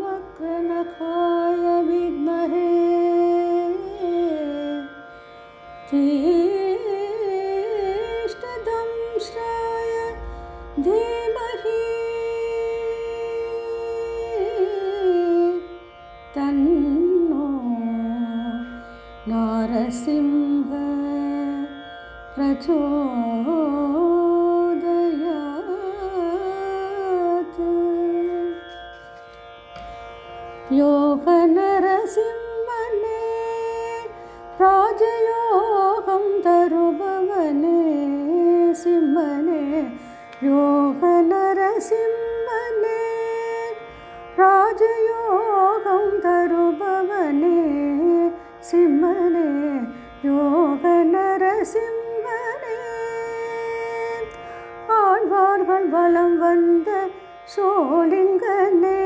वक्रनखाय विद्महे तीष्टदंष्ट्राय धीमहि तन्नो नारसिंह प्रचोदयात् யோக நரசிம்மனே ராஜயோகம் தருபவனே சிம்மனே யோக நரசிம்மனே ராஜயோகம் தருபவனே சிம்மனே யோக நரசிம்மனே ஆழ்வார்கள் வலம் வந்த சோழிங்கனே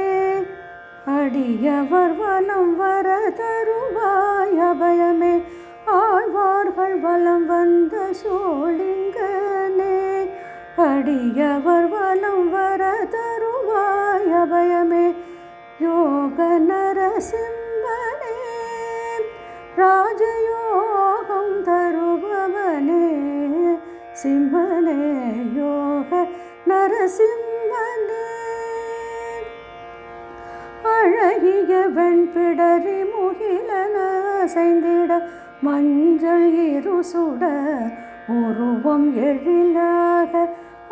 அடியவர் வலம் வர தருவாய் அபயமே. ஆழ்வார்கள் வலம் வந்த சோழிங்கனே. அடியவர் வலம் வர தருவாய் அபயமே. யோக நரசிம்மனே ராஜயோகம் தருபவனே. சிம்மனே யோக நரசிம்மனே. அழகிய பிடரி முகிலன அசைந்திட மஞ்சள் இரு சுட உருவம் எழிலாக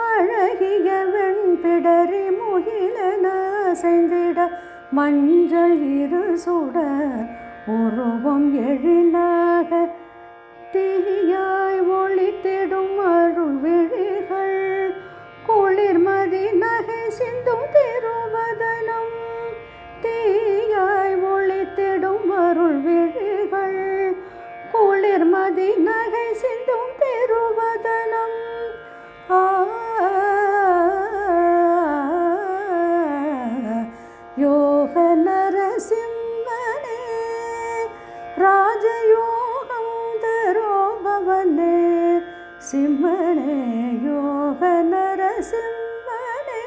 அழகியவன் பிடரி முகிலன அசைந்திட மஞ்சள் இரு சுட உருவம் எழிலாக குளிர்மதி நகை சிந்தும் திருவதனம் யோக நரசிம்மனே ராஜயோகம் தரோபவனே சிம்மனே யோக நரசிம்மனே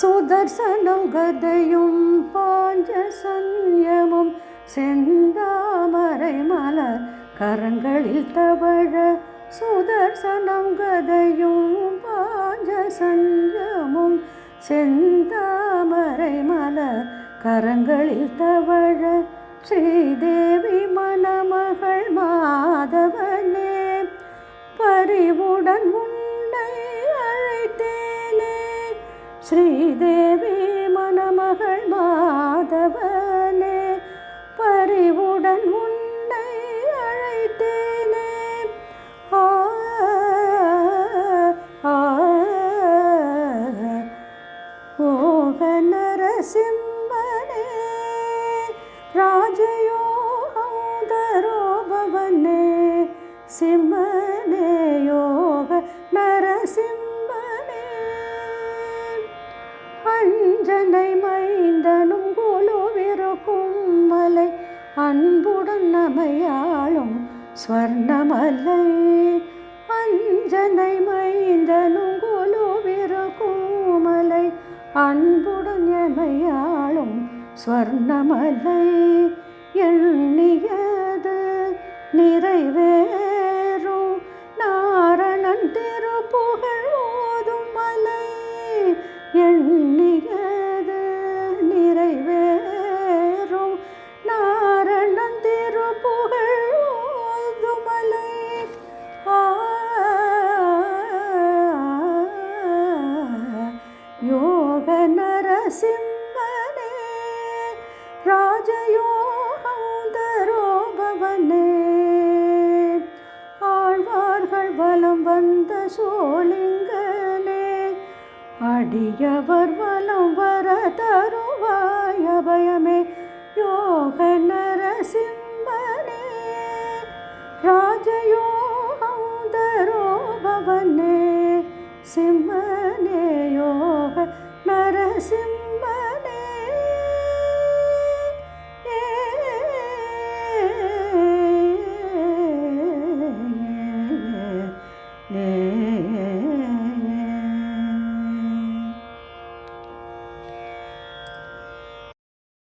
சுதர்சனம் கதையும் பாஞ்ச சன்யமும் செந்தாமரை மலர் கரங்களில் தவழ சுதர்சனம் கதையும் பாஞ்ச சஞ்சமும். செந்தாமரை மலர் கரங்களில் தவழ ஸ்ரீதேவி மணமகள் மாதவனே. பரிவுடன் உன்னை அழைத்தேனே. ஸ்ரீதேவி மணமகள் மா ராஜயோகம் தரோபவனே சிம்மனே யோக நரசிம்மனே அஞ்சனை மைந்தனும் குழுவிருக்கும் மலை அன்புடன் நமையாளும் ஸ்வர்ணமலை அஞ்சனை மைந்தனும் குழுவிருக்கும் மலை அன்புடன் எமை ஸ்வர்ணமலை எண்ணியது நிறைவேறும். நாரணன் திருப்புகழ் ஓதும் மலை எண்ணியது நிறைவேறும். நாரணன் திருப்புகழ் ஓதும் மலை யோக நரசிம்ம ராஜயோகந்தரோபவனே. ஆழ்வார்கள் வலம் வந்த சோழிங்கனே அடியவர் வலம் வர தருவாய் அபயமே. யோக நரசிம்மனே ராஜயோகந்தரோபவனே. சிம்மனே